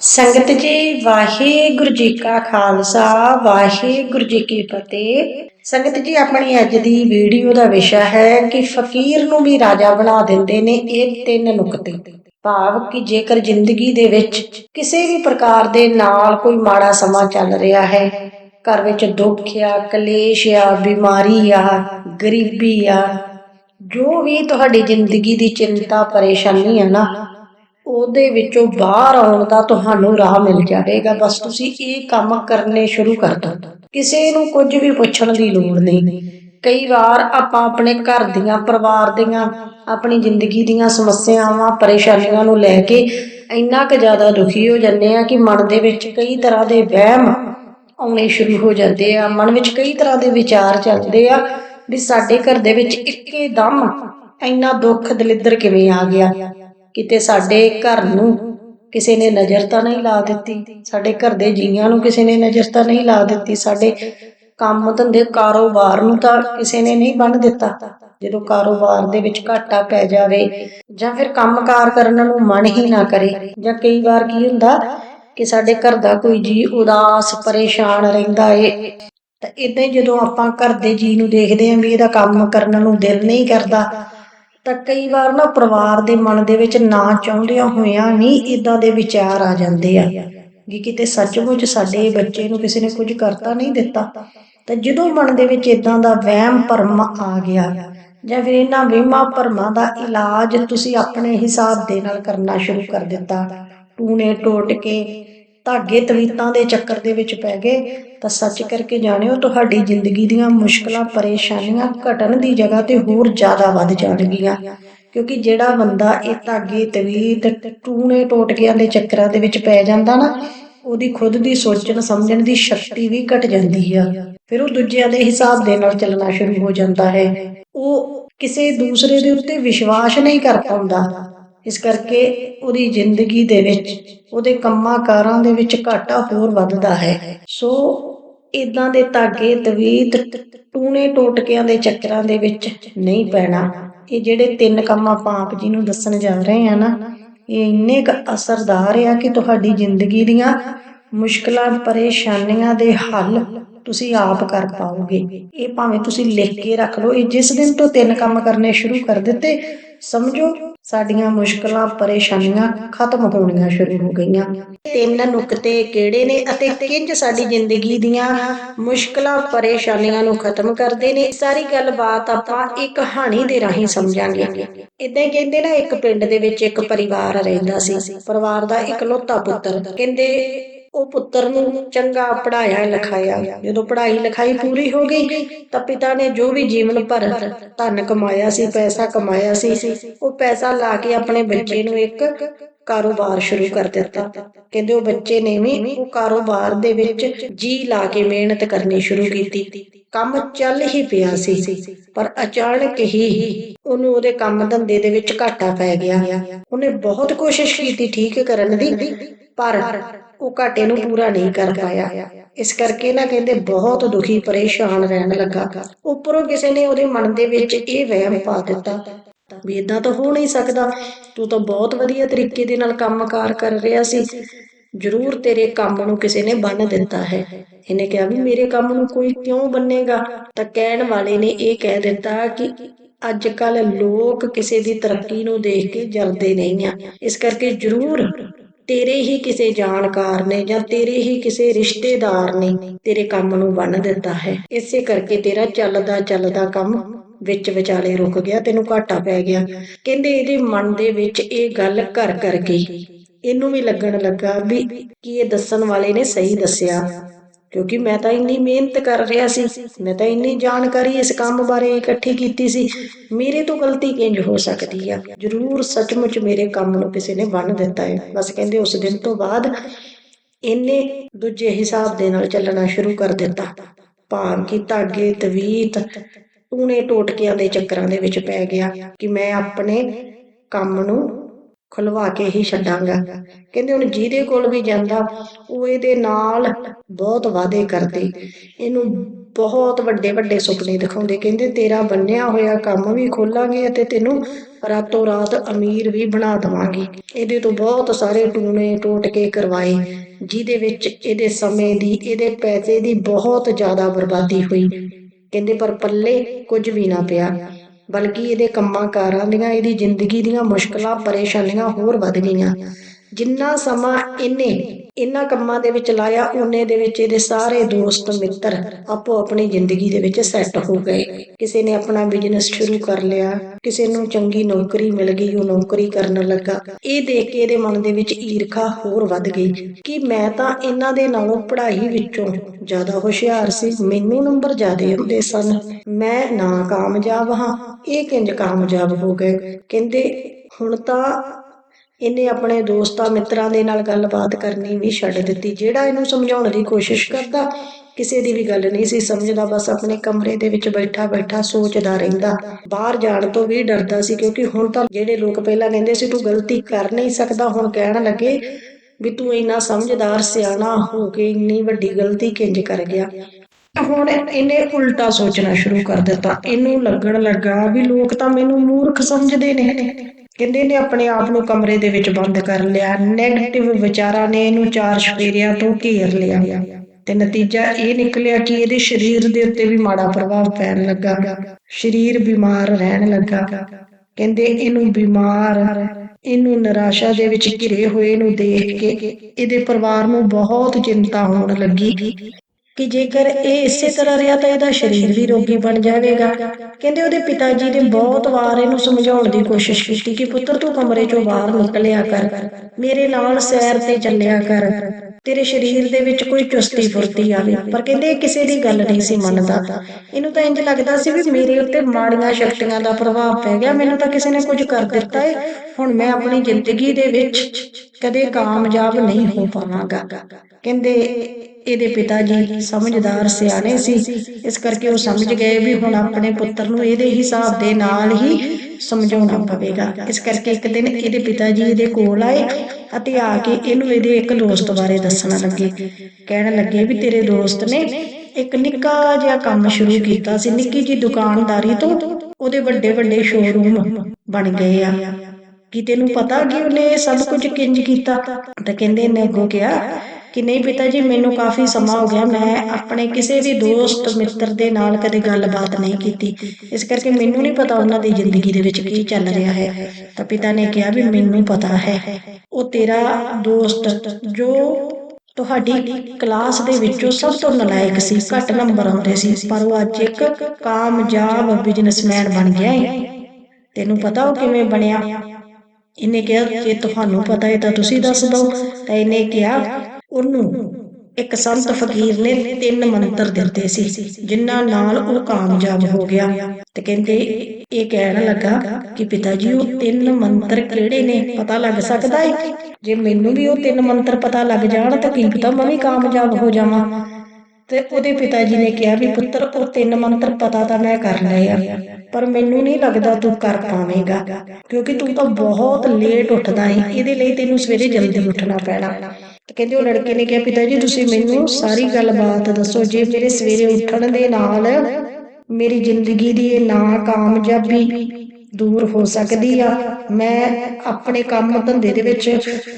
ਸੰਗਤ ਜੀ, ਵਾਹਿਗੁਰੂ ਜੀ ਕਾ ਖਾਲਸਾ, ਵਾਹਿਗੁਰੂ ਜੀ ਕੀ ਫਤਿਹ। ਸੰਗਤ ਜੀ, ਆਪਣੀ ਅੱਜ ਦੀ ਵੀਡੀਓ ਦਾ ਵਿਸ਼ਾ ਹੈ ਕਿ ਫਕੀਰ ਨੂੰ ਵੀ ਰਾਜਾ ਬਣਾ ਦਿੰਦੇ ਨੇ ਇਹ ਤਿੰਨ ਨੁਕਤੇ। ਭਾਵ ਕਿ ਜੇਕਰ ਜ਼ਿੰਦਗੀ ਦੇ ਵਿੱਚ ਕਿਸੇ ਵੀ ਪ੍ਰਕਾਰ ਦੇ ਨਾਲ ਕੋਈ ਮਾੜਾ ਸਮਾਂ ਚੱਲ ਰਿਹਾ ਹੈ, ਘਰ ਵਿੱਚ ਦੁੱਖ ਆ, ਕਲੇਸ਼ ਆ, ਬਿਮਾਰੀ ਆ, ਗਰੀਬੀ ਆ, ਜੋ ਵੀ ਤੁਹਾਡੀ ਜ਼ਿੰਦਗੀ ਦੀ ਚਿੰਤਾ, ਪਰੇਸ਼ਾਨੀ ਹੈ ਨਾ ਉਹਦੇ ਵਿੱਚੋਂ ਬਾਹਰ ਆਉਣ ਦਾ ਤੁਹਾਨੂੰ ਰਾਹ ਮਿਲ ਜਾਵੇਗਾ। ਬਸ ਤੁਸੀਂ ਇਹ ਕੰਮ ਕਰਨੇ ਸ਼ੁਰੂ ਕਰ ਦਿਓ। ਕਿਸੇ ਨੂੰ ਕੁਝ ਵੀ ਪੁੱਛਣ ਦੀ ਲੋੜ ਨਹੀਂ। ਕਈ ਵਾਰ ਆਪਾਂ ਆਪਣੇ ਘਰ ਦੀਆਂ, ਪਰਿਵਾਰ ਦੀਆਂ, ਆਪਣੀ ਜ਼ਿੰਦਗੀ ਦੀਆਂ ਸਮੱਸਿਆਵਾਂ, ਪਰੇਸ਼ਾਨੀਆਂ ਨੂੰ ਲੈ ਕੇ ਇੰਨਾ ਕੁ ਜ਼ਿਆਦਾ ਦੁਖੀ ਹੋ ਜਾਂਦੇ ਆ ਕਿ ਮਨ ਦੇ ਵਿੱਚ ਕਈ ਤਰ੍ਹਾਂ ਦੇ ਵਹਿਮ ਆਉਣੇ ਸ਼ੁਰੂ ਹੋ ਜਾਂਦੇ ਆ। ਮਨ ਵਿੱਚ ਕਈ ਤਰ੍ਹਾਂ ਦੇ ਵਿਚਾਰ ਚੱਲਦੇ ਆ ਵੀ ਸਾਡੇ ਘਰ ਦੇ ਵਿੱਚ ਇੱਕੇ ਦਮ ਇੰਨਾ ਦੁੱਖ ਦਲਿੱਦਰ ਕਿਵੇਂ ਆ ਗਿਆ। ਕਿਤੇ ਸਾਡੇ ਘਰ ਨੂੰ ਕਿਸੇ ਨੇ ਨਜ਼ਰ ਤਾਂ ਨਹੀਂ ਲਾ ਦਿੱਤੀ, ਸਾਡੇ ਘਰ ਦੇ ਜੀਆਂ ਨੂੰ ਕਿਸੇ ਨੇ ਨਜ਼ਰ ਤਾਂ ਨਹੀਂ ਲਾ ਦਿੱਤੀ, ਸਾਡੇ ਕੰਮ ਧੰਦੇ ਕਾਰੋਬਾਰ ਨੂੰ ਤਾਂ ਕਿਸੇ ਨੇ ਨਹੀਂ ਬੰਨ ਦਿੱਤਾ। ਜਦੋਂ ਕਾਰੋਬਾਰ ਦੇ ਵਿੱਚ ਘਾਟਾ ਪੈ ਜਾਵੇ ਜਾਂ ਫਿਰ ਕੰਮਕਾਰ ਕਰਨ ਨੂੰ ਮਨ ਹੀ ਨਾ ਕਰੇ, ਜਾਂ ਕਈ ਵਾਰ ਕੀ ਹੁੰਦਾ ਕਿ ਸਾਡੇ ਘਰ ਦਾ ਕੋਈ ਜੀ ਉਦਾਸ, ਪਰੇਸ਼ਾਨ ਰਹਿੰਦਾ ਏ, ਤਾਂ ਇਦਾਂ ਹੀ ਜਦੋਂ ਆਪਾਂ ਘਰ ਦੇ ਜੀ ਨੂੰ ਦੇਖਦੇ ਆਂ ਵੀ ਇਹਦਾ ਕੰਮ ਕਰਨ ਨੂੰ ਦਿਲ ਨਹੀਂ ਕਰਦਾ ਤਾਂ ਕਈ ਵਾਰ ਨਾ ਪਰਿਵਾਰ ਦੇ ਮਨ ਦੇ ਵਿੱਚ ਨਾ ਚਾਹੁੰਦਿਆਂ ਹੋਇਆਂ ਵੀ ਇਦਾਂ ਦੇ ਵਿਚਾਰ ਆ ਜਾਂਦੇ ਆ ਕਿ ਕਿਤੇ ਸੱਚਮੁੱਚ ਸਾਡੇ ਬੱਚੇ ਨੂੰ ਕਿਸੇ ਨੇ ਕੁਝ ਕਰਤਾ ਨਹੀਂ ਦਿੱਤਾ। ਤਾਂ ਜਦੋਂ ਮਨ ਦੇ ਵਿੱਚ ਇਦਾਂ ਦਾ ਵਹਿਮ ਭਰਮ ਆ ਗਿਆ ਜਾਂ ਫਿਰ ਇਹਨਾਂ ਵਹਿਮਾਂ ਭਰਮਾਂ ਦਾ ਇਲਾਜ ਤੁਸੀਂ ਆਪਣੇ ਹਿਸਾਬ ਦੇ ਨਾਲ ਕਰਨਾ ਸ਼ੁਰੂ ਕਰ ਦਿੱਤਾ। ਟੂਣੇ ਟੋਟ ਕੇ ਧਾਗੇ ਤਵੀਤਾਂ ਦੇ ਚੱਕਰ ਦੇ ਵਿੱਚ ਪੈ ਗਏ। ਤਾਂ ਸੱਚ ਕਰਕੇ ਜਾਣਿਓ, ਤੁਹਾਡੀ ਜ਼ਿੰਦਗੀ ਦੀਆਂ ਮੁਸ਼ਕਲਾਂ, ਪਰੇਸ਼ਾਨੀਆਂ ਘਟਣ ਦੀ ਜਗ੍ਹਾ ਤੇ ਹੋਰ ਜ਼ਿਆਦਾ ਵੱਧ ਜਾਣਗੀਆਂ। ਕਿਉਂਕਿ ਜਿਹੜਾ ਬੰਦਾ ਇਹ ਧਾਗੇ, ਤਵੀਤ, ਟੂਣੇ ਟੋਟਕਿਆਂ ਦੇ ਚੱਕਰਾਂ ਦੇ ਵਿੱਚ ਪੈ ਜਾਂਦਾ ਨਾ, ਉਹਦੀ ਖੁਦ ਦੀ ਸੋਚਣ, ਸਮਝਣ ਦੀ ਸ਼ਕਤੀ ਵੀ ਘਟ ਜਾਂਦੀ ਆ। ਫਿਰ ਉਹ ਦੂਜਿਆਂ ਦੇ ਹਿਸਾਬ ਦੇ ਨਾਲ ਚੱਲਣਾ ਸ਼ੁਰੂ ਹੋ ਜਾਂਦਾ ਹੈ। ਉਹ ਕਿਸੇ ਦੂਸਰੇ ਦੇ ਉੱਤੇ ਵਿਸ਼ਵਾਸ ਨਹੀਂ ਕਰ ਪਾਉਂਦਾ ਇਸ ਕਰਕੇ ਉਹਦੀ ਜ਼ਿੰਦਗੀ ਦੇ ਵਿੱਚ ਉਹਦੇ ਕੰਮਾਂ ਕਾਰਾਂ ਦੇ ਵਿੱਚ ਘਾਟਾ ਹੋਰ ਵੱਧਦਾ ਹੈ। ਸੋ ਇਦਾਂ ਦੇ ਧਾਗੇ ਤਵੀਤ ਟੂਣੇ ਟੋਟਕਿਆਂ ਦੇ ਚੱਕਰਾਂ ਦੇ ਵਿੱਚ ਨਹੀਂ ਪੈਣਾ। ਇਹ ਜਿਹੜੇ ਤਿੰਨ ਕੰਮ ਆਪਾਂ ਆਪ ਜੀ ਨੂੰ ਦੱਸਣ ਜਾ ਰਹੇ ਆ ਨਾ, ਇਹ ਇੰਨੇ ਕੁ ਅਸਰਦਾਰ ਆ ਕਿ ਤੁਹਾਡੀ ਜ਼ਿੰਦਗੀ ਦੀਆਂ ਮੁਸ਼ਕਲਾਂ, ਪਰੇਸ਼ਾਨੀਆਂ ਦੇ ਹੱਲ ਤੁਸੀਂ ਆਪ ਕਰ ਪਾਓਗੇ। ਇਹ ਭਾਵੇਂ ਤੁਸੀਂ ਲਿਖ ਕੇ ਰੱਖ ਲਓ, ਇਹ ਜਿਸ ਦਿਨ ਤੋਂ ਤਿੰਨ ਕੰਮ ਕਰਨੇ ਸ਼ੁਰੂ ਕਰ ਦਿੱਤੇ, ਸਮਝੋ ਸਾਡੀਆਂ ਮੁਸ਼ਕਲਾਂ, ਪਰੇਸ਼ਾਨੀਆਂ ਖਤਮ ਹੋਣੀਆਂ ਸ਼ੁਰੂ ਹੋ ਗਈਆਂ। ਤਿੰਨ ਨੁਕਤੇ ਕਿਹੜੇ ਨੇ ਅਤੇ ਕਿੰਜ ਸਾਡੀ ਜ਼ਿੰਦਗੀ ਦੀਆਂ ਮੁਸ਼ਕਲਾਂ, ਪਰੇਸ਼ਾਨੀਆਂ ਨੂੰ ਖਤਮ ਕਰਦੇ ਨੇ? ਸਾਰੀ ਗੱਲਬਾਤ ਆਪਾਂ ਇੱਕ ਕਹਾਣੀ ਦੇ ਰਾਹੀਂ ਸਮਝਾਂਗੇ। ਇਦਾਂ ਹੀ ਕਹਿੰਦੇ ਨਾ, ਇੱਕ ਪਿੰਡ ਦੇ ਵਿੱਚ ਇੱਕ ਪਰਿਵਾਰ ਰਹਿੰਦਾ ਸੀ। ਪਰਿਵਾਰ ਦਾ ਇਕਲੌਤਾ ਪੁੱਤਰ। ਕਹਿੰਦੇ ਉਹ ਪੁੱਤਰ ਨੂੰ ਚੰਗਾ ਪੜਾਇਆ ਲਿਖਾਇਆ। ਜਦੋਂ ਪੜ੍ਹਾਈ ਲਿਖਾਈ ਪੂਰੀ ਹੋ ਗਈ, ਤਾਂ ਪਿਤਾ ਨੇ ਜੋ ਵੀ ਜੀਵਨ ਭਰ ਧਨ ਕਮਾਇਆ ਸੀ, ਪੈਸਾ ਕਮਾਇਆ ਸੀ, ਉਹ ਪੈਸਾ ਲਾ ਕੇ ਆਪਣੇ ਬੱਚੇ ਨੂੰ ਇੱਕ ਕਾਰੋਬਾਰ ਸ਼ੁਰੂ ਕਰ ਦਿੱਤਾ। ਕਹਿੰਦੇ ਉਹ ਬੱਚੇ ਨੇ ਵੀ ਉਹ ਕਾਰੋਬਾਰ ਦੇ ਵਿੱਚ ਜੀ ਲਾ ਕੇ ਮਿਹਨਤ ਕਰਨੀ ਸ਼ੁਰੂ ਕੀਤੀ। ਕੰਮ ਚੱਲ ਹੀ ਪਿਆ ਸੀ, ਪਰ ਅਚਾਨਕ ਹੀ ਉਹਨੂੰ ਉਹਦੇ ਕੰਮ ਧੰਦੇ ਦੇ ਵਿੱਚ ਘਾਟਾ ਪੈ ਗਿਆ। ਉਹਨੇ ਬਹੁਤ ਕੋਸ਼ਿਸ਼ ਕੀਤੀ ਠੀਕ ਕਰਨ ਦੀ ਪਰ ਉਹ ਘਾਟੇ ਨੂੰ ਪੂਰਾ ਨਹੀਂ ਕਰ ਪਾਇਆ। ਇਸ ਕਰਕੇ ਨਾ ਕਹਿੰਦੇ ਬਹੁਤ ਦੁਖੀ, ਪਰੇਸ਼ਾਨ ਰਹਿਣ ਲੱਗਾ। ਉੱਪਰੋਂ ਕਿਸੇ ਨੇ ਉਹਦੇ ਮਨ ਦੇ ਵਿੱਚ ਇਹ ਵਹਿਮ ਪਾ ਦਿੱਤਾ ਵੀ ਇਦਾਂ ਤਾਂ ਹੋ ਨਹੀਂ ਸਕਦਾ। ਤੂੰ ਤਾਂ ਬਹੁਤ ਵਧੀਆ ਤਰੀਕੇ ਦੇ ਨਾਲ ਕੰਮਕਾਰ ਕਰ ਰਿਹਾ ਸੀ। ਜ਼ਰੂਰ ਤੇਰੇ ਕੰਮ ਨੂੰ ਕਿਸੇ ਨੇ ਬੰਨ ਦਿੱਤਾ ਹੈ। ਇਹਨੇ ਕਿਹਾ ਵੀ ਮੇਰੇ ਕੰਮ ਨੂੰ ਕੋਈ ਕਿਉਂ ਬੰਨੇਗਾ ਤਾਂ ਕਹਿਣ ਵਾਲੇ ਨੇ ਇਹ ਕਹਿ ਦਿੱਤਾ ਕਿ ਅੱਜ ਕੱਲ ਲੋਕ ਕਿਸੇ ਦੀ ਤਰੱਕੀ ਨੂੰ ਦੇਖ ਕੇ ਜਲਦੇ ਨਹੀਂ ਆ। ਇਸ ਕਰਕੇ ਜ਼ਰੂਰ ਤੇਰੇ ਹੀ ਕਿਸੇ ਜਾਣਕਾਰ ਨੇ ਜਾਂ ਤੇਰੇ ਹੀ ਕਿਸੇ ਰਿਸ਼ਤੇਦਾਰ ਨੇ ਤੇਰੇ ਕੰਮ ਨੂੰ ਬੰਨ ਦਿੱਤਾ ਹੈ। ਇਸੇ ਕਰਕੇ ਤੇਰਾ ਚੱਲਦਾ ਚੱਲਦਾ ਕੰਮ ਵਿੱਚ ਵਿਚਾਲੇ ਰੁਕ ਗਿਆ, ਤੈਨੂੰ ਘਾਟਾ ਪੈ ਗਿਆ। ਕਹਿੰਦੇ ਇਹਦੇ ਮਨ ਦੇ ਵਿੱਚ ਇਹ ਗੱਲ ਕਰ ਕਰ ਗਈ। ਇਹਨੂੰ ਵੀ ਲੱਗਣ ਲੱਗਾ ਵੀ ਕੀ ਇਹ ਦੱਸਣ ਵਾਲੇ ਨੇ ਸਹੀ ਦੱਸਿਆ। ਕਿਉਂਕਿ ਮੈਂ ਤਾਂ ਇੰਨੀ ਮਿਹਨਤ ਕਰ ਰਿਹਾ ਸੀ। ਮੈਂ ਤਾਂ ਇੰਨੀ ਜਾਣਕਾਰੀ ਇਸ ਕੰਮ ਬਾਰੇ ਇਕੱਠੀ ਕੀਤੀ ਸੀ। ਮੇਰੇ ਤੋਂ ਗਲਤੀ ਕਿੰਜ ਹੋ ਸਕਦੀ ਆ। ਜ਼ਰੂਰ ਸੱਚਮੁੱਚ ਮੇਰੇ ਕੰਮ ਨੂੰ ਕਿਸੇ ਨੇ ਬੰਨ ਦਿੱਤਾ ਹੈ ਬਸ ਕਹਿੰਦੇ ਉਸ ਦਿਨ ਤੋਂ ਬਾਅਦ ਇਹਨੇ ਦੂਜੇ ਹਿਸਾਬ ਦੇ ਨਾਲ ਚੱਲਣਾ ਸ਼ੁਰੂ ਕਰ ਦਿੱਤਾ। ਭਾਵ ਕਿ ਧਾਗੇ, ਤਵੀਤ ਟੂਣੇ ਟੋਟਕਿਆਂ ਦੇ ਚੱਕਰਾਂ ਦੇ ਵਿੱਚ ਪੈ ਗਿਆ ਕਿ ਮੈਂ ਆਪਣੇ ਕੰਮ ਨੂੰ ਖੁਲਵਾ ਕੇ ਹੀ ਛੱਡਾਂਗਾ। ਕਹਿੰਦੇ ਹੁਣ ਜਿਹਦੇ ਕੋਲ ਵੀ ਜਾਂਦਾ, ਉਹ ਇਹਦੇ ਨਾਲ ਬਹੁਤ ਵਾਅਦੇ ਕਰਦੇ। ਇਹਨੂੰ ਬਹੁਤ ਵੱਡੇ ਵੱਡੇ ਸੁਪਨੇ ਦਿਖਾਉਂਦੇ। ਕਹਿੰਦੇ ਤੇਰਾ ਬੰਨਿਆ ਹੋਇਆ ਕੰਮ ਵੀ ਖੋਲਾਂਗੇ ਅਤੇ ਤੈਨੂੰ ਰਾਤੋਂ ਰਾਤ ਅਮੀਰ ਵੀ ਬਣਾ ਦੇਵਾਂਗੇ। ਇਹਦੇ ਤੋਂ ਬਹੁਤ ਸਾਰੇ ਟੂਣੇ ਟੋਟਕੇ ਕਰਵਾਏ, ਜਿਹਦੇ ਵਿੱਚ ਇਹਦੇ ਸਮੇਂ ਦੀ, ਇਹਦੇ ਪੈਸੇ ਦੀ ਬਹੁਤ ਜ਼ਿਆਦਾ ਬਰਬਾਦੀ ਹੋਈ। ਕਹਿੰਦੇ ਪਰ ਪੱਲੇ ਕੁਝ ਵੀ ਨਾ ਪਿਆ। ਬਲਕਿ ਇਹਦੇ ਕੰਮਾਂ ਕਾਰਾਂ ਦੀਆਂ, ਇਹਦੀ ਜ਼ਿੰਦਗੀ ਦੀਆਂ ਮੁਸ਼ਕਲਾਂ, ਪਰੇਸ਼ਾਨੀਆਂ ਹੋਰ ਵੱਧ ਗਈਆਂ। ਜਿੰਨਾ ਸਮਾਂ ਇਹਨੇ ਇਹਨਾਂ ਕੰਮਾਂ ਦੇ ਵਿੱਚ ਲਾਇਆ, ਉਹਨੇ ਦੇ ਵਿੱਚ ਇਹਦੇ ਸਾਰੇ ਦੋਸਤ, ਮਿੱਤਰ ਆਪੋ ਆਪਣੀ ਜ਼ਿੰਦਗੀ ਦੇ ਵਿੱਚ ਸੈੱਟ ਹੋ ਗਏ। ਕਿਸੇ ਨੇ ਆਪਣਾ ਬਿਜ਼ਨਸ ਸ਼ੁਰੂ ਕਰ ਲਿਆ, ਕਿਸੇ ਨੂੰ ਚੰਗੀ ਨੌਕਰੀ ਮਿਲ ਗਈ, ਉਹ ਨੌਕਰੀ ਕਰਨ ਲੱਗਾ। ਇਹ ਦੇਖ ਕੇ ਇਹਦੇ ਮਨ ਦੇ ਵਿੱਚ ਈਰਖਾ ਹੋਰ ਵੱਧ ਗਈ ਕਿ ਮੈਂ ਤਾਂ ਇਹਨਾਂ ਦੇ ਨਾਲੋਂ ਪੜ੍ਹਾਈ ਵਿੱਚੋਂ ਜ਼ਿਆਦਾ ਹੁਸ਼ਿਆਰ ਸੀ, ਮੈਨੂੰ ਨੰਬਰ ਜ਼ਿਆਦੇ ਆਉਂਦੇ ਸਨ। ਮੈਂ ਨਾ ਕਾਮਯਾਬ ਹਾਂ, ਇਹ ਕਿੰਜ ਕਾਮਯਾਬ ਹੋ ਗਏ? ਕਹਿੰਦੇ, ਹੁਣ ਤਾਂ ਇਹਨੇ ਆਪਣੇ ਦੋਸਤਾਂ, ਮਿੱਤਰਾਂ ਦੇ ਨਾਲ ਗੱਲਬਾਤ ਕਰਨੀ ਵੀ ਛੱਡ ਦਿੱਤੀ, ਜਿਹੜਾ ਇਹਨੂੰ ਸਮਝਾਉਣ ਦੀ ਕੋਸ਼ਿਸ਼ ਕਰਦਾ, ਕਿਸੇ ਦੀ ਵੀ ਗੱਲ ਨਹੀਂ ਸੀ ਸਮਝਦਾ, ਬਸ ਆਪਣੇ ਕਮਰੇ ਦੇ ਵਿੱਚ ਬੈਠਾ ਬੈਠਾ ਸੋਚਦਾ ਰਹਿੰਦਾ। ਬਾਹਰ ਜਾਣ ਤੋਂ ਵੀ ਡਰਦਾ ਸੀ, ਕਿਉਂਕਿ ਹੁਣ ਤਾਂ ਜਿਹੜੇ ਲੋਕ ਪਹਿਲਾਂ ਕਹਿੰਦੇ ਸੀ, ਤੂੰ ਗਲਤੀ ਕਰ ਨਹੀਂ ਸਕਦਾ ਹੁਣ ਕਹਿਣ ਲੱਗੇ ਵੀ ਤੂੰ ਇੰਨਾ ਸਮਝਦਾਰ, ਸਿਆਣਾ ਹੋ ਕੇ ਇੰਨੀ ਵੱਡੀ ਗਲਤੀ ਕਿੰਜ ਕਰ ਗਿਆ। ਹੁਣ ਇਹਨੇ ਉਲਟਾ ਸੋਚਣਾ ਸ਼ੁਰੂ ਕਰ ਦਿੱਤਾ। ਇਹਨੂੰ ਲੱਗਣ ਲੱਗਾ ਵੀ ਲੋਕ ਤਾਂ ਮੈਨੂੰ ਮੂਰਖ ਸਮਝਦੇ ਨੇ। ਕਹਿੰਦੇ ਨੇ ਆਪਣੇ ਆਪ ਨੂੰ ਕਮਰੇ ਦੇ ਵਿੱਚ ਬੰਦ ਕਰ ਲਿਆ। ਨੈਗੇਟਿਵ ਵਿਚਾਰਾਂ ਨੇ ਇਹਨੂੰ ਚਾਰ ਸ਼ਪੇਰਿਆਂ ਤੋਂ ਘੇਰ ਲਿਆ। ਤੇ ਨਤੀਜਾ ਇਹ ਨਿਕਲਿਆ ਕਿ ਇਹਦੇ ਸਰੀਰ ਦੇ ਉੱਤੇ ਵੀ ਮਾੜਾ ਪ੍ਰਭਾਵ ਪੈਣ ਲੱਗਾ। ਸਰੀਰ ਬਿਮਾਰ ਰਹਿਣ ਲੱਗਾ। ਕਹਿੰਦੇ ਇਹਨੂੰ ਬਿਮਾਰ, ਇਹਨੂੰ ਨਿਰਾਸ਼ਾ ਦੇ ਵਿੱਚ ਘਿਰੇ ਹੋਏ ਨੂੰ ਦੇਖ ਕੇ ਇਹਦੇ ਪਰਿਵਾਰ ਨੂੰ ਬਹੁਤ ਚਿੰਤਾ ਹੋਣ ਲੱਗੀ। ਕਿ ਜੇਕਰ ਇਹ ਇਸੇ ਤਰ੍ਹਾਂ ਰਿਹਾ ਤਾਂ ਇਹਦਾ ਸਰੀਰ ਵੀ ਰੋਗੀ ਬਣ ਜਾਵੇਗਾ। ਕਹਿੰਦੇ ਉਹਦੇ ਪਿਤਾ ਜੀ ਨੇ ਬਹੁਤ ਵਾਰ ਇਹਨੂੰ ਸਮਝਾਉਣ ਦੀ ਕੋਸ਼ਿਸ਼ ਕੀਤੀ ਕਿ ਪੁੱਤਰ ਤੂੰ ਕਮਰੇ ਚੋਂ ਬਾਹਰ ਨਿਕਲਿਆ ਕਰ। ਮੇਰੇ ਨਾਲ ਸੈਰ ਤੇ ਚੱਲਿਆ ਕਰ। ਤੇਰੇ ਸਰੀਰ ਦੇ ਵਿੱਚ ਕੋਈ ਚੁਸਤੀ ਫੁਰਤੀ ਆਵੇ। ਪਰ ਕਹਿੰਦੇ ਕਿਸੇ ਦੀ ਗੱਲ ਨਹੀਂ ਸੀ ਮੰਨਦਾ। ਇਹਨੂੰ ਤਾਂ ਇੰਜ ਲੱਗਦਾ ਸੀ ਵੀ ਮੇਰੇ ਉੱਤੇ ਮਾੜੀਆਂ ਸ਼ਕਤੀਆਂ ਦਾ ਪ੍ਰਭਾਵ ਪੈ ਗਿਆ। ਮੈਨੂੰ ਤਾਂ ਕਿਸੇ ਨੇ ਕੁਝ ਕਰ ਦਿੱਤਾ ਹੈ ਹੁਣ ਮੈਂ ਆਪਣੀ ਜ਼ਿੰਦਗੀ ਦੇ ਵਿੱਚ ਕਦੇ ਕਾਮਯਾਬ ਨਹੀਂ ਹੋ ਪਾਵਾਂਗਾ। ਕਹਿੰਦੇ ਇਹਦੇ ਪਿਤਾ ਜੀ ਸਮਝਦਾਰ ਸਿਆਣੇ ਸੀ। ਇਸ ਕਰਕੇ ਉਹ ਸਮਝ ਗਏ ਵੀ ਹੁਣ ਆਪਣੇ ਪੁੱਤਰ ਨੂੰ ਇਹਦੇ ਹਿਸਾਬ ਦੇ ਨਾਲ ਹੀ ਸਮਝਾਉਣਾ ਪਵੇਗਾ। ਇਸ ਕਰਕੇ ਇੱਕ ਦਿਨ ਇਹਦੇ ਪਿਤਾ ਜੀ ਇਹਦੇ ਕੋਲ ਆਏ ਅਤੇ ਆ ਕੇ ਇਹਨੂੰ ਇਹਦੇ ਇੱਕ ਦੋਸਤ ਬਾਰੇ ਦੱਸਣ ਲੱਗੇ। ਕਹਿਣ ਲੱਗੇ ਵੀ ਤੇਰੇ ਦੋਸਤ ਨੇ ਇੱਕ ਨਿੱਕਾ ਜਿਹਾ ਕੰਮ ਸ਼ੁਰੂ ਕੀਤਾ ਸੀ। ਨਿੱਕੀ ਜੀ ਦੁਕਾਨਦਾਰੀ ਤੋਂ ਉਹਦੇ ਵੱਡੇ ਵੱਡੇ ਸ਼ੋਰੂਮ ਬਣ ਗਏ ਆ। ਕਿ ਤੈਨੂੰ ਪਤਾ ਕਿ ਉਹਨੇ ਸਭ ਕੁਝ ਕਿੰਜ ਕੀਤਾ? ਤਾਂ ਕਹਿੰਦੇ ਨੇ ਅੱਗੋਂ ਕਿਹਾ ਕਿ ਨਹੀਂ ਪਿਤਾ ਜੀ, ਮੈਨੂੰ ਕਾਫੀ ਸਮਾਂ ਹੋ ਗਿਆ, ਮੈਂ ਆਪਣੇ ਕਿਸੇ ਵੀ ਦੋਸਤ ਮਿੱਤਰ ਦੇ ਨਾਲ ਕਦੇ ਗੱਲਬਾਤ ਨਹੀਂ ਕੀਤੀ। ਇਸ ਕਰਕੇ ਮੈਨੂੰ ਨਹੀਂ ਪਤਾ ਉਹਨਾਂ ਦੀ ਜ਼ਿੰਦਗੀ ਦੇ ਵਿੱਚ ਕੀ ਚੱਲ ਰਿਹਾ ਹੈ। ਤਾਂ ਪਿਤਾ ਨੇ ਕਿਹਾ ਵੀ ਮੈਨੂੰ ਪਤਾ ਹੈ। ਉਹ ਤੇਰਾ ਦੋਸਤ, ਜੋ ਤੁਹਾਡੀ ਕਲਾਸ ਦੇ ਵਿੱਚੋਂ ਸਭ ਤੋਂ ਨਲਾਇਕ ਸੀ, ਘੱਟ ਨੰਬਰ ਆਉਂਦੇ ਸੀ, ਪਰ ਉਹ ਅੱਜ ਇੱਕ ਕਾਮਯਾਬ ਬਿਜ਼ਨਸਮੈਨ ਬਣ ਗਿਆ ਹੈ ਤੈਨੂੰ ਪਤਾ ਉਹ ਕਿਵੇਂ ਬਣਿਆ? ਇਹਨੇ ਕਿਹਾ, ਜੇ ਤੁਹਾਨੂੰ ਪਤਾ ਹੈ ਤਾਂ ਤੁਸੀਂ ਦੱਸ ਦਿਓ। ਤਾਂ ਇਹਨੇ ਕਿਹਾ ਉਹਨੂੰ ਇੱਕ ਸੰਤ ਫਕੀਰ ਨੇ ਤਿੰਨ ਮੰਤਰ ਦਿੱਤੇ ਸੀ, ਜਿਨ੍ਹਾਂ ਨਾਲ ਉਹ ਕਾਮਯਾਬ ਹੋ ਗਿਆ। ਤੇ ਕਹਿੰਦੇ, ਇਹ ਕਹਿਣ ਲੱਗਾ ਕਿ ਪਿਤਾ ਜੀ ਉਹ ਤਿੰਨ ਮੰਤਰ ਕਿਹੜੇ ਨੇ? ਪਤਾ ਲੱਗ ਸਕਦਾ ਹੈ ਜੇ ਮੈਨੂੰ ਵੀ ਉਹ ਤਿੰਨ ਮੰਤਰ ਪਤਾ ਲੱਗ ਜਾਣ, ਤਾਂ ਕੀ ਪਤਾ ਮੈਂ ਵੀ ਕਾਮਯਾਬ ਹੋ ਜਾਵਾਂ? ਤੇ ਉਹਦੇ ਪਿਤਾ ਜੀ ਨੇ ਕਿਹਾ ਵੀ ਪੁੱਤਰ, ਉਹ ਤਿੰਨ ਮੰਤਰ ਪਤਾ ਤਾਂ ਮੈਂ ਕਰ ਲਏ ਆ, ਪਰ ਮੈਨੂੰ ਨਹੀਂ ਲੱਗਦਾ ਤੂੰ ਕਰ ਪਾਵੇਂਗਾ, ਕਿਉਂਕਿ ਤੂੰ ਤਾਂ ਬਹੁਤ ਲੇਟ ਉੱਠਦਾ ਹੈ ਇਹਦੇ ਲਈ ਤੈਨੂੰ ਸਵੇਰੇ ਜਲਦੀ ਉੱਠਣਾ ਪੈਣਾ। ਤੇ ਕਹਿੰਦੇ ਉਹ ਲੜਕੇ ਨੇ ਕਿਹਾ ਪਿਤਾ ਜੀ ਤੁਸੀਂ ਮੈਨੂੰ ਸਾਰੀ ਗੱਲਬਾਤ ਦੱਸੋ। ਜੇ ਮੇਰੇ ਸਵੇਰੇ ਉੱਠਣ ਦੇ ਨਾਲ ਮੇਰੀ ਜ਼ਿੰਦਗੀ ਦੀ ਇਹ ਨਾਕਾਮਯਾਬੀ ਦੂਰ ਹੋ ਸਕਦੀ ਆ। ਮੈਂ ਆਪਣੇ ਕੰਮ ਧੰਦੇ ਦੇ ਵਿੱਚ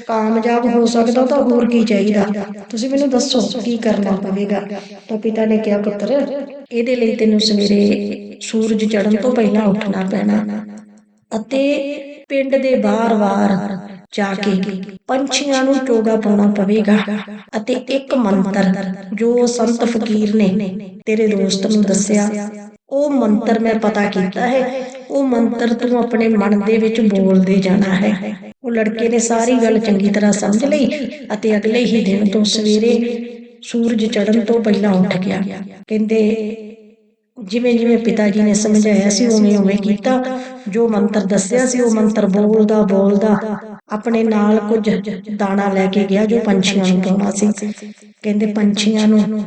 ਕਾਮਯਾਬ ਹੋ ਸਕਦਾ ਤਾਂ ਹੋਰ ਕੀ ਚਾਹੀਦਾ? ਤੁਸੀਂ ਮੈਨੂੰ ਦੱਸੋ ਕੀ ਕਰਨਾ ਪਵੇਗਾ? ਤਾਂ ਪਿਤਾ ਨੇ ਕਿਹਾ ਪੁੱਤਰ ਇਹਦੇ ਲਈ ਤੈਨੂੰ ਸਵੇਰੇ ਸੂਰਜ ਚੜ੍ਹਨ ਤੋਂ ਪਹਿਲਾਂ ਉੱਠਣਾ ਪੈਣਾ। ਅਤੇ ਪਿੰਡ ਦੇ ਬਾਹਰ-ਬਾਹਰ ਜਾ ਕੇ ਪੰਛੀਆਂ ਨੂੰ ਚੋਗਾ ਪਾਉਣਾ ਪਵੇਗਾ। ਅਤੇ ਇੱਕ ਮੰਤਰ ਜੋ ਸੰਤ ਫਕੀਰ ਨੇ ਤੇਰੇ ਦੋਸਤ ਨੂੰ ਦੱਸਿਆ। ਉਹ ਮੰਤਰ ਮੈਂ ਪਤਾ ਕੀਤਾ ਹੈ। ਉਹ ਮੰਤਰ ਤੂੰ ਆਪਣੇ ਮਨ ਦੇ ਵਿੱਚ ਬੋਲਦੇ ਜਾਣਾ ਹੈ। ਉਹ ਲੜਕੇ ਨੇ ਸਾਰੀ ਗੱਲ ਚੰਗੀ ਤਰ੍ਹਾਂ ਸਮਝ ਲਈ ਅਤੇ ਅਗਲੇ ਹੀ ਦਿਨ ਤੋਂ ਸਵੇਰੇ ਸੂਰਜ ਚੜ੍ਹਨ ਤੋਂ ਪਹਿਲਾਂ ਉੱਠ ਗਿਆ। ਕਹਿੰਦੇ ਜਿਵੇਂ ਜਿਵੇਂ ਪਿਤਾ ਜੀ ਨੇ ਸਮਝਾਇਆ ਸੀ ਉਵੇਂ ਉਵੇਂ ਕੀਤਾ। ਜੋ ਮੰਤਰ ਦੱਸਿਆ ਸੀ, ਉਹ ਮੰਤਰ ਬੋਲਦਾ ਬੋਲਦਾ, ਆਪਣੇ ਨਾਲ ਕੁਝ ਦਾਣਾ ਲੈ ਕੇ ਗਿਆ ਜੋ ਪੰਛੀਆਂ ਨੂੰ ਪਾਉਣਾ ਸੀ। ਕਹਿੰਦੇ ਪੰਛੀਆਂ ਨੂੰ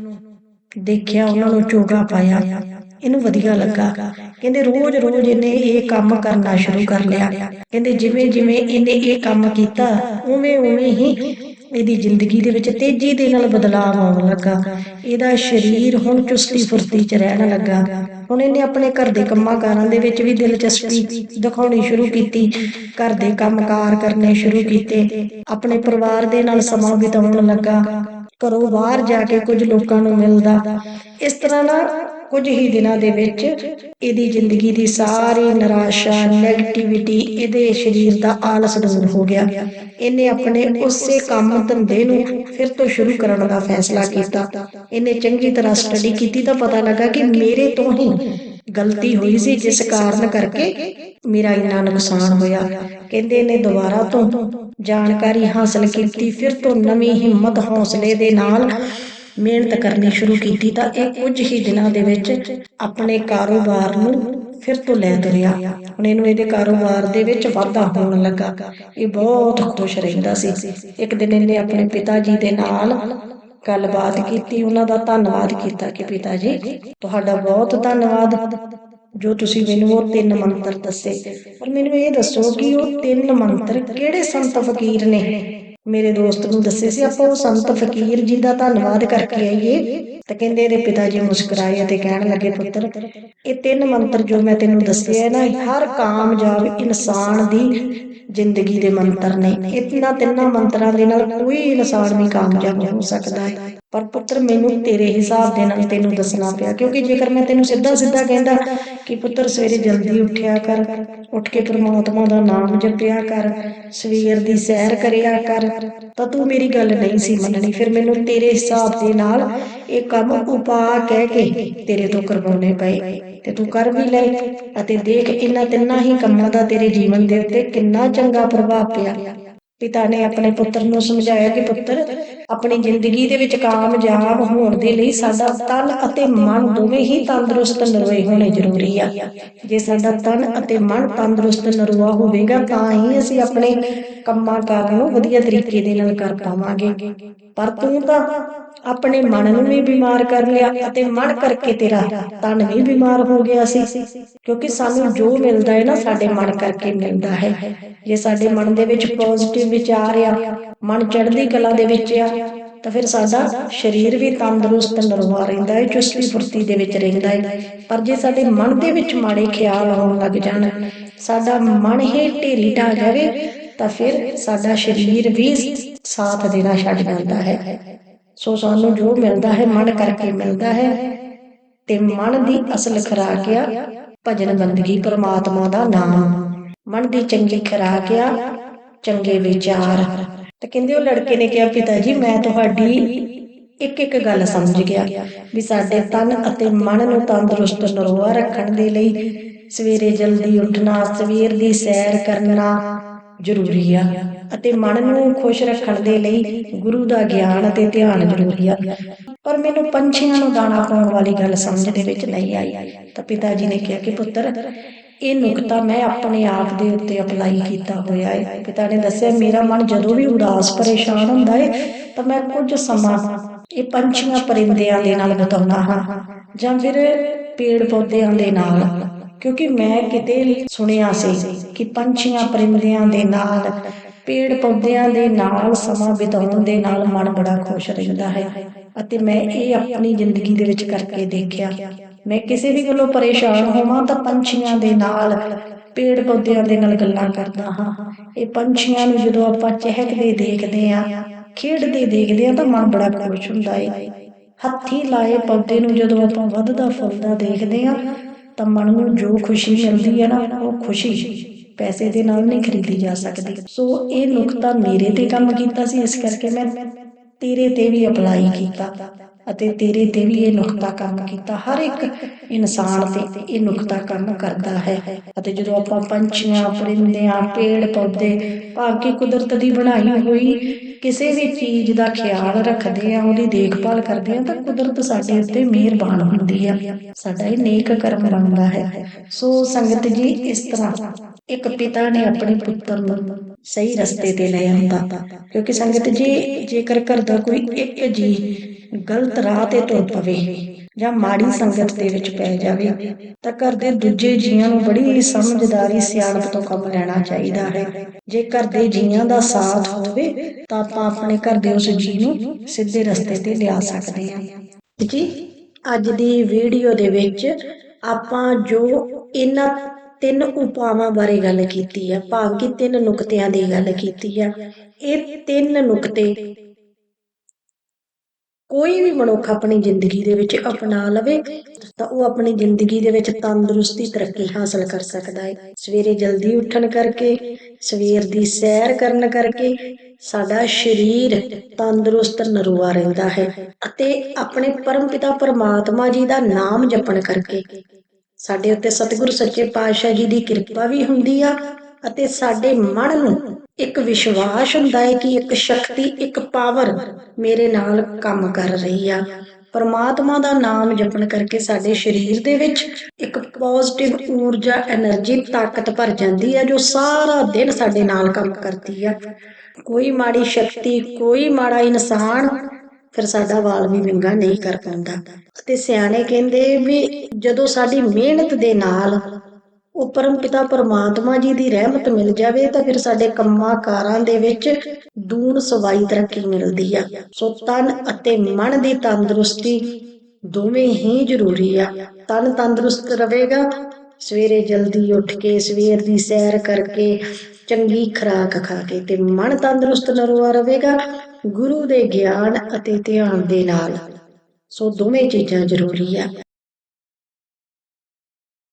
ਦੇਖਿਆ, ਉਹਨਾਂ ਨੂੰ ਚੋਗਾ ਪਾਇਆ। ਇਹਨੂੰ ਵਧੀਆ ਲੱਗਾ। ਕਹਿੰਦੇ ਰੋਜ਼ ਰੋਜ਼ ਇਹਨੇ ਇਹ ਕੰਮ ਕਰਨਾ ਸ਼ੁਰੂ ਕਰ ਲਿਆ। ਕਹਿੰਦੇ ਜਿਵੇਂ ਜਿਵੇਂ ਇਹਨੇ ਇਹ ਕੰਮ ਕੀਤਾ, ਉਵੇਂ ਉਵੇਂ ਹੀ ਇਹਦੀ ਜ਼ਿੰਦਗੀ ਦੇ ਵਿੱਚ ਤੇਜ਼ੀ ਦੇ ਨਾਲ ਬਦਲਾਅ ਆਉਣ ਲੱਗਾ। ਇਹਦਾ ਸਰੀਰ ਹੁਣ ਚੁਸਤੀ ਫੁਰਤੀ ਚ ਰਹਿਣ ਲੱਗਾ। ਹੁਣ ਇਹਨੇ ਆਪਣੇ ਘਰ ਦੇ ਕੰਮਾਂ ਕਾਰਾਂ ਦੇ ਵਿੱਚ ਵੀ ਦਿਲਚਸਪੀ ਦਿਖਾਉਣੀ ਸ਼ੁਰੂ ਕੀਤੀ ਘਰ ਦੇ ਕੰਮਕਾਰ ਕਰਨੇ ਸ਼ੁਰੂ ਕੀਤੇ। ਆਪਣੇ ਪਰਿਵਾਰ ਦੇ ਨਾਲ ਸਮਾਂ ਬਿਤਾਉਣ ਲੱਗਾ। ਘਰੋਂ ਬਾਹਰ ਜਾ ਕੇ ਕੁਝ ਲੋਕਾਂ ਨੂੰ ਮਿਲਦਾ। ਇਸ ਤਰ੍ਹਾਂ ਨਾ ਕੁਝ ਹੀ ਦਿਨਾਂ ਦੇ ਵਿੱਚ ਇਹਦੀ ਜ਼ਿੰਦਗੀ ਦੀ ਸਾਰੀ ਨਿਰਾਸ਼ਾ ਨੈਗੇਟਿਵਿਟੀ ਇਹਦੇ ਸਰੀਰ ਦਾ ਆਲਸ ਦੂਰ ਹੋ ਗਿਆ। ਇਹਨੇ ਆਪਣੇ ਉਸੇ ਕੰਮ ਧੰਦੇ ਨੂੰ ਫਿਰ ਤੋਂ ਸ਼ੁਰੂ ਕਰਨ ਦਾ ਫੈਸਲਾ ਕੀਤਾ। ਇਹਨੇ ਚੰਗੀ ਤਰ੍ਹਾਂ ਸਟੱਡੀ ਕੀਤੀ ਤਾਂ ਪਤਾ ਲੱਗਾ ਕਿ ਮੇਰੇ ਤੋਂ ਹੀ ਗਲਤੀ ਹੋਈ ਸੀ, ਜਿਸ ਕਾਰਨ ਕਰਕੇ ਮੇਰਾ ਇੰਨਾ ਨੁਕਸਾਨ ਹੋਇਆ। ਕਹਿੰਦੇ ਨੇ ਦੁਬਾਰਾ ਤੋਂ ਜਾਣਕਾਰੀ ਹਾਸਲ ਕੀਤੀ, ਫਿਰ ਤੋਂ ਨਵੀਂ ਹਿੰਮਤ ਹੌਸਲੇ ਦੇ ਨਾਲ ਮਿਹਨਤ ਕਰਨੀ ਸ਼ੁਰੂ ਕੀਤੀ ਤਾਂ ਇਹ ਕੁਝ ਹੀ ਦਿਨਾਂ ਦੇ ਵਿੱਚ ਆਪਣੇ ਕਾਰੋਬਾਰ ਨੂੰ ਫਿਰ ਤੋਂ ਲੈ ਤੁਰਿਆ ਹੁਣ ਇਹਨੂੰ ਇਹਦੇ ਕਾਰੋਬਾਰ ਦੇ ਵਿੱਚ ਵਾਧਾ ਹੋਣ ਲੱਗਾ। ਇਹ ਬਹੁਤ ਖੁਸ਼ ਰਹਿੰਦਾ ਸੀ। ਇੱਕ ਦਿਨ ਇਹਨੇ ਆਪਣੇ ਪਿਤਾ ਜੀ ਦੇ ਨਾਲ ਗੱਲਬਾਤ ਕੀਤੀ। ਉਹਨਾਂ ਦਾ ਧੰਨਵਾਦ ਕੀਤਾ ਕਿ ਪਿਤਾ ਜੀ, ਤੁਹਾਡਾ ਬਹੁਤ ਧੰਨਵਾਦ। ਜੋ ਤੁਸੀਂ ਮੈਨੂੰ ਉਹ ਤਿੰਨ ਮੰਤਰ ਦੱਸੇ। ਪਰ ਮੈਨੂੰ ਇਹ ਦੱਸੋ ਕਿ ਉਹ ਤਿੰਨ ਮੰਤਰ ਕਿਹੜੇ ਸੰਤ ਫਕੀਰ ਨੇ? ਮੇਰੇ ਦੋਸਤ ਨੂੰ ਦੱਸੇ ਸੀ, ਆਪਾਂ ਉਹ ਸੰਤ ਫਕੀਰ ਜੀ ਦਾ ਧੰਨਵਾਦ ਕਰਕੇ ਆਈਏ। ਤਾਂ ਕਹਿੰਦੇ, ਇਹਦੇ ਪਿਤਾ ਜੀ ਮੁਸਕਰਾਏ ਅਤੇ ਕਹਿਣ ਲੱਗੇ, ਪੁੱਤਰ, ਇਹ ਤਿੰਨ ਮੰਤਰ ਜੋ ਮੈਂ ਤੈਨੂੰ ਦੱਸਿਆ ਨਾ ਹਰ ਕਾਮਯਾਬ ਇਨਸਾਨ ਦੀ ਜ਼ਿੰਦਗੀ ਦੇ ਮੰਤਰ ਨੇ। ਇਹਨਾਂ ਤਿੰਨਾਂ ਮੰਤਰਾਂ ਦੇ ਨਾਲ ਕੋਈ ਇਨਸਾਨ ਵੀ ਕਾਮਯਾਬ ਹੋ ਸਕਦਾ ਹੈ। ਪਰ ਪੁੱਤਰ, ਮੈਨੂੰ ਤੇਰੇ ਹਿਸਾਬ ਦੇ ਨਾਲ ਤੈਨੂੰ ਦੱਸਣਾ ਪਿਆ, ਕਿਉਂਕਿ ਜੇਕਰ ਮੈਂ ਤੈਨੂੰ ਸਿੱਧਾ ਸਿੱਧਾ ਕਹਿੰਦਾ ਕਿ ਪੁੱਤਰ ਸਵੇਰੇ ਜਲਦੀ ਉੱਠਿਆ ਕਰ, ਉੱਠ ਕੇ ਪ੍ਰਮਾਤਮਾ ਦਾ ਨਾਮ ਜਪਿਆ ਕਰ, ਸਵੇਰ ਦੀ ਸੈਰ ਕਰਿਆ ਕਰ, ਤਾਂ ਤੂੰ ਮੇਰੀ ਗੱਲ ਨਹੀਂ ਸੀ ਮੰਨਣੀ। ਫਿਰ ਮੈਨੂੰ ਤੇਰੇ ਹਿਸਾਬ ਦੇ ਨਾਲ ਇਹ ਕੰਮ ਉਪਾ ਕਹਿ ਕੇ ਤੇਰੇ ਤੋਂ ਕਰਵਾਉਣੇ ਪਏ ਤੇ ਤੂੰ ਕਰ ਵੀ ਲੈ ਅਤੇ ਦੇਖ ਇਹਨਾਂ ਤਿੰਨਾਂ ਹੀ ਕੰਮਾਂ ਦਾ ਤੇਰੇ ਜੀਵਨ ਦੇ ਉੱਤੇ ਕਿੰਨਾ ਚੰਗਾ ਪ੍ਰਭਾਵ ਪਿਆ। ਪਿਤਾ ਨੇ ਆਪਣੇ ਪੁੱਤਰ ਨੂੰ ਸਮਝਾਇਆ ਕਿ ਪੁੱਤਰ ਆਪਣੀ ਜ਼ਿੰਦਗੀ ਦੇ ਵਿੱਚ ਕਾਮਯਾਬ ਹੋਣ ਦੇ ਲਈ ਸਾਡਾ ਤਨ ਅਤੇ ਮਨ ਦੋਵੇਂ ਹੀ ਤੰਦਰੁਸਤ ਨਰੋਏ ਹੋਣੇ ਜ਼ਰੂਰੀ ਆ। ਜੇ ਸਾਡਾ ਤਨ ਅਤੇ ਮਨ ਤੰਦਰੁਸਤ ਨਰੋਆ ਹੋਵੇਗਾ, ਤਾਂ ਹੀ ਅਸੀਂ ਆਪਣੇ ਕੰਮਾਂ ਕਾਰਾਂ ਨੂੰ ਵਧੀਆ ਤਰੀਕੇ ਦੇ ਨਾਲ ਕਰ ਪਾਵਾਂਗੇ। ਪਰ ਤੂੰ ਤਾਂ ਆਪਣੇ ਮਨ ਨੂੰ ਵੀ ਬਿਮਾਰ ਕਰ ਲਿਆ ਅਤੇ ਮਨ ਕਰਕੇ ਤੇਰਾ ਤਨ ਵੀ ਬਿਮਾਰ ਹੋ ਗਿਆ ਸੀ। ਕਿਉਂਕਿ ਸਾਨੂੰ ਜੋ ਮਿਲਦਾ ਹੈ ਨਾ ਸਾਡੇ ਮਨ ਕਰਕੇ ਮਿਲਦਾ ਹੈ। ਜੇ ਸਾਡੇ ਮਨ ਦੇ ਵਿੱਚ ਪੋਜ਼ਿਟਿਵ ਵਿਚਾਰ ਆ, ਮਨ ਚੜ੍ਹਦੀ ਕਲਾ ਦੇ ਵਿੱਚ ਆ, ਤਾਂ ਫਿਰ ਸਾਡਾ ਸਰੀਰ ਵੀ ਤੰਦਰੁਸਤ ਨਰਵਾ ਰਹਿੰਦਾ ਹੈ, ਚੁਸਤੀ ਫੁਰਤੀ ਦੇ ਵਿੱਚ ਰਹਿੰਦਾ ਹੈ। ਪਰ ਜੇ ਸਾਡੇ ਮਨ ਦੇ ਵਿੱਚ ਮਾੜੇ ਖਿਆਲ ਆਉਣ ਲੱਗ ਜਾਣ, ਸਾਡਾ ਮਨ ਹੀ ਢੇਰੀ ਢਾ ਜਾਵੇ, ਤਾਂ ਫਿਰ ਸਾਡਾ ਸਰੀਰ ਵੀ ਸਾਥ ਦੇਣਾ ਛੱਡ ਜਾਂਦਾ ਹੈ। ਸੋ ਸਾਨੂੰ ਜੋ ਮਿਲਦਾ ਹੈ, ਮਨ ਕਰਕੇ ਮਿਲਦਾ ਹੈ ਤੇ ਮਨ ਦੀ ਅਸਲ ਖੁਰਾਕ ਆ ਭਜਨ ਬੰਦਗੀ ਪ੍ਰਮਾਤਮਾ ਦਾ ਨਾਮ। ਮਨ ਦੀ ਚੰਗੀ ਖੁਰਾਕ ਆ ਚੰਗੇ ਵਿਚਾਰ। ਤੇ ਕਹਿੰਦੇ ਉਹ ਲੜਕੇ ਨੇ ਕਿਹਾ ਪਿਤਾ ਜੀ ਮੈਂ ਤੁਹਾਡੀ ਇੱਕ ਇੱਕ ਗੱਲ ਸਮਝ ਗਿਆ ਵੀ ਸਾਡੇ ਤਨ ਅਤੇ ਮਨ ਨੂੰ ਤੰਦਰੁਸਤ ਨਰੋਆ ਰੱਖਣ ਦੇ ਲਈ ਸਵੇਰੇ ਜਲਦੀ ਉੱਠਣਾ, ਸਵੇਰ ਦੀ ਸੈਰ ਕਰਨਾ ਜ਼ਰੂਰੀ ਆ। ਅਤੇ ਮਨ ਨੂੰ ਖੁਸ਼ ਰੱਖਣ ਦੇ ਲਈ ਗੁਰੂ ਦਾ ਗਿਆਨ ਅਤੇ ਧਿਆਨ ਜ਼ਰੂਰੀ ਆ। ਪਰ ਮੈਨੂੰ ਪੰਛੀਆਂ ਨੂੰ ਦਾਣਾ ਪਾਉਣ ਵਾਲੀ ਗੱਲ ਸਮਝ ਦੇ ਵਿੱਚ ਨਹੀਂ ਆਈ। ਤਾਂ ਪਿਤਾ ਜੀ ਨੇ ਕਿਹਾ ਕਿ ਪੁੱਤਰ, ਇਹ ਨੁਕਤਾ ਮੈਂ ਆਪਣੇ ਆਪ ਦੇ ਉੱਤੇ ਅਪਲਾਈ ਕੀਤਾ ਹੋਇਆ ਹੈ ਪਿਤਾ ਨੇ ਦੱਸਿਆ, ਮੇਰਾ ਮਨ ਜਦੋਂ ਵੀ ਉਦਾਸ, ਪਰੇਸ਼ਾਨ ਹੁੰਦਾ ਹੈ ਤਾਂ ਮੈਂ ਕੁਝ ਸਮਾਂ ਇਹ ਪੰਛੀਆਂ ਪਰਿੰਦਿਆਂ ਦੇ ਨਾਲ ਬਿਤਾਉਣਾ ਹਾਂ ਜਾਂ ਫਿਰ ਪੇੜ ਪੌਦਿਆਂ ਦੇ ਨਾਲ। ਕਿਉਂਕਿ ਮੈਂ ਕਿਤੇ ਸੁਣਿਆ ਸੀ ਕਿ ਪੰਛੀਆਂ ਪਰਿੰਦਿਆਂ ਦੇ ਨਾਲ ਪੇੜ ਪੌਦਿਆਂ ਦੇ ਨਾਲ ਸਮਾਂ ਬਿਤਾਉਣ ਦੇ ਨਾਲ ਮਨ ਬੜਾ ਖੁਸ਼ ਰਹਿੰਦਾ ਹੈ ਅਤੇ ਮੈਂ ਇਹ ਆਪਣੀ ਜ਼ਿੰਦਗੀ ਦੇ ਵਿੱਚ ਕਰਕੇ ਦੇਖਿਆ। ਮੈਂ ਕਿਸੇ ਵੀ ਗੱਲੋਂ ਪਰੇਸ਼ਾਨ ਹੋਵਾਂ ਤਾਂ ਪੰਛੀਆਂ ਦੇ ਨਾਲ ਪੇੜ ਪੌਦਿਆਂ ਦੇ ਨਾਲ ਗੱਲਾਂ ਕਰਦਾ ਹਾਂ। ਇਹ ਪੰਛੀਆਂ ਨੂੰ ਜਦੋਂ ਆਪਾਂ ਚਹਿਕਦੇ ਦੇਖਦੇ ਆ ਖੇਡਦੇ ਦੇਖਦੇ ਆ ਤਾਂ ਮਨ ਬੜਾ ਖੁਸ਼ ਹੁੰਦਾ ਹੈ। ਹੱਥੀ ਲਾਏ ਪੌਦੇ ਨੂੰ ਜਦੋਂ ਆਪਾਂ ਵੱਧਦਾ ਫੁੱਲਦਾ ਦੇਖਦੇ ਆ ਤਾਂ ਮਨ ਨੂੰ ਜੋ ਖੁਸ਼ੀ ਮਿਲਦੀ ਹੈ ਨਾ, ਉਹ ਖੁਸ਼ੀ ਪੈਸੇ ਦੇ ਨਾਲ ਨਹੀਂ ਖਰੀਦੀ ਜਾ ਸਕਦੀ। ਸੋ ਇਹ ਨੁਕਤਾ ਮੇਰੇ ਤੇ ਕੰਮ ਕੀਤਾ ਸੀ, ਇਸ ਕਰਕੇ ਮੈਂ ਤੇਰੇ ਤੇ ਵੀ ਅਪਲਾਈ ਕੀਤਾ। ਅਤੇ ਤੇਰੇ ਤੇ ਵੀ ਇਹ ਨੁਕਤਾ ਕੰਮ ਕੀਤਾ। ਹਰ ਇੱਕ ਇਨਸਾਨ ਤੇ ਇਹ ਨੁਕਤਾ ਕੰਮ ਕਰਦਾ ਹੈ। ਅਤੇ ਜਦੋਂ ਆਪਾਂ ਪੰਛੀਆਂ ਪਰਿੰਦਿਆਂ ਪੇੜ, ਪੌਦੇ ਭਾਵ ਕੁਦਰਤ ਦੀ ਬਣਾਈ ਹੋਈ ਕਿਸੇ ਵੀ ਚੀਜ਼ ਦਾ ਖਿਆਲ ਰੱਖਦੇ ਆ, ਉਹਦੀ ਦੇਖਭਾਲ ਕਰਦੇ ਆ, ਤਾਂ ਕੁਦਰਤ ਸਾਡੇ ਉੱਤੇ ਮਿਹਰਬਾਨ ਹੁੰਦੀ ਆ। ਸਾਡਾ ਇਹ ਨੇਕ ਕਰਮ ਬਣਦਾ ਹੈ। ਸੋ ਸੰਗਤ ਜੀ, ਇਸ ਤਰ੍ਹਾਂ ਇੱਕ ਪਿਤਾ ਨੇ ਆਪਣੇ ਪੁੱਤਰ ਨੂੰ ਸਹੀ ਰਸਤੇ ਤੇ ਲੈ ਆਉਂਦਾ ਕਿਉਂਕਿ ਸੰਗਤ ਜੀ ਜੇਕਰ ਘਰ ਦਾ ਕੋਈ ਇੱਕ ਜੀ ਗਲਤ ਰਾਹ ਤੇ ਤੁਰ ਪਵੇ ਜਾਂ ਮਾੜੀ ਸੰਗਤ ਦੇ ਵਿੱਚ ਪੈ ਜਾਵੇ ਤਾਂ ਘਰ ਦੇ ਦੂਜੇ ਜੀਆਂ ਨੂੰ ਬੜੀ ਸਮਝਦਾਰੀ ਸਿਆਣਪ ਤੋਂ ਕੰਮ ਲੈਣਾ ਚਾਹੀਦਾ ਹੈ। ਜੇ ਘਰ ਦੇ ਜੀਆਂ ਦਾ ਸਾਥ ਹੋਵੇ ਤਾਂ ਆਪਾਂ ਆਪਣੇ ਘਰ ਦੇ ਉਸ ਜੀ ਨੂੰ ਸਿੱਧੇ ਰਸਤੇ ਤੇ ਲਿਆ ਸਕਦੇ ਹਾਂ। ਜੀ ਅੱਜ ਦੀ ਵੀਡੀਓ ਦੇ ਵਿੱਚ ਆਪਾਂ ਜੋ ਇਹਨਾਂ ਤਿੰਨ ਉਪਾਵਾਂ ਬਾਰੇ ਗੱਲ ਕੀਤੀ ਹੈ ਭਾਵ ਕਿ ਤਿੰਨ ਨੁਕਤਿਆਂ ਦੀ ਗੱਲ ਕੀਤੀ ਹੈ ਇਹ ਤਿੰਨ ਨੁਕਤੇ ਕੋਈ ਵੀ ਮਨੁੱਖ ਆਪਣੀ ਜ਼ਿੰਦਗੀ ਦੇ ਵਿੱਚ ਅਪਣਾ ਲਵੇ, ਤਾਂ ਉਹ ਆਪਣੀ ਜ਼ਿੰਦਗੀ ਦੇ ਵਿੱਚ ਤੰਦਰੁਸਤੀ ਤਰੱਕੀ ਹਾਸਲ ਕਰ ਸਕਦਾ ਹੈ ਸਵੇਰੇ ਜਲਦੀ ਉੱਠਣ ਕਰਕੇ, ਸਵੇਰ ਦੀ ਸੈਰ ਕਰਨ ਕਰਕੇ ਸਾਡਾ ਸਰੀਰ ਤੰਦਰੁਸਤ ਨਰੂਆ ਰਹਿੰਦਾ ਹੈ ਅਤੇ ਆਪਣੇ ਪਰਮਪਿਤਾ ਪਰਮਾਤਮਾ ਜੀ ਦਾ ਨਾਮ ਜਪਣ ਕਰਕੇ ਸਾਡੇ ਉੱਤੇ ਸਤਿਗੁਰੂ ਸੱਚੇ ਪਾਤਸ਼ਾਹ ਜੀ ਦੀ ਕਿਰਪਾ ਵੀ ਹੁੰਦੀ ਆ ਅਤੇ ਸਾਡੇ ਮਨ ਨੂੰ ਇੱਕ ਵਿਸ਼ਵਾਸ ਹੁੰਦਾ ਹੈ ਕਿ ਇੱਕ ਸ਼ਕਤੀ, ਇੱਕ ਪਾਵਰ ਮੇਰੇ ਨਾਲ ਕੰਮ ਕਰ ਰਹੀ ਆ। ਪਰਮਾਤਮਾ ਦਾ ਨਾਮ ਜਪਣ ਕਰਕੇ ਸਾਡੇ ਸਰੀਰ ਦੇ ਵਿੱਚ ਇੱਕ ਪੋਜ਼ਿਟਿਵ ਊਰਜਾ એનર્ਜੀ ਤਾਕਤ ਭਰ ਜਾਂਦੀ ਆ, ਜੋ ਸਾਰਾ ਦਿਨ ਸਾਡੇ ਨਾਲ ਕੰਮ ਕਰਦੀ ਆ। ਕੋਈ ਮਾੜੀ ਸ਼ਕਤੀ, ਕੋਈ ਮਾੜਾ ਇਨਸਾਨ ਫਿਰ ਸਾਡਾ ਵਾਲ ਵੀ ਵਿੰਗਾ ਨਹੀਂ ਕਰ ਪਾਉਂਦਾ। ਤੇ ਸਿਆਣੇ ਕਹਿੰਦੇ ਵੀ ਜਦੋਂ ਸਾਡੀ ਮਿਹਨਤ ਦੇ ਨਾਲ ਉਹ ਪਰਮ ਪਿਤਾ ਪਰਮਾਤਮਾ ਜੀ ਦੀ ਰਹਿਮਤ ਮਿਲ ਜਾਵੇ ਤਾਂ ਫਿਰ ਸਾਡੇ ਕੰਮਾਂ ਕਾਰਾਂ ਦੇ ਵਿੱਚ ਦੂਣ ਸਵਾਈ ਤਰੱਕੀ ਮਿਲਦੀ ਆ। ਸੋ ਤਨ ਅਤੇ ਮਨ ਦੀ ਤੰਦਰੁਸਤੀ ਦੋਵੇਂ ਹੀ ਜ਼ਰੂਰੀ ਆ। ਤਨ ਤੰਦਰੁਸਤ ਰਹੇਗਾ, ਸਵੇਰੇ ਜਲਦੀ ਉੱਠ ਕੇ, ਸਵੇਰ ਦੀ ਸੈਰ ਕਰਕੇ ਚੰਗੀ ਖੁਰਾਕ ਖਾ ਕੇ ਤੇ ਮਨ ਤੰਦਰੁਸਤ ਨਰਵਾ ਰਹੇਗਾ ਗੁਰੂ ਦੇ ਗਿਆਨ ਅਤੇ ਧਿਆਨ ਦੇ ਨਾਲ। ਸੋ ਦੋਵੇਂ ਚੀਜ਼ਾਂ ਜ਼ਰੂਰੀ ਆ।